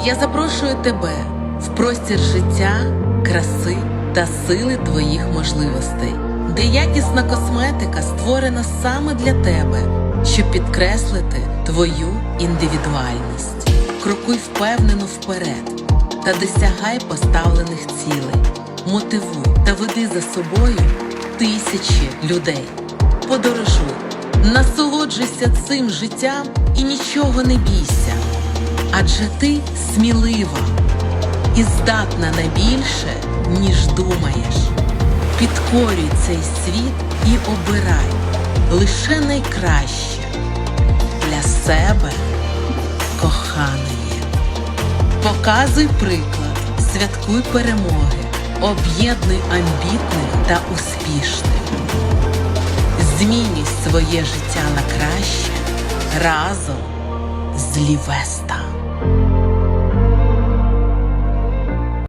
Я запрошую тебе в простір життя, краси та сили твоїх можливостей, де якісна косметика створена саме для тебе, щоб підкреслити твою індивідуальність. Крокуй впевнено вперед та досягай поставлених цілей. Мотивуй та веди за собою тисячі людей. Подорожуй, насолоджуйся цим життям і нічого не бійся. Адже ти смілива і здатна на більше, ніж думаєш. Підкорюй цей світ і обирай лише найкраще для себе, коханої. Показуй приклад, святкуй перемоги, об'єднуй амбітних та успішних. Змінюй своє життя на краще разом з Лівеста.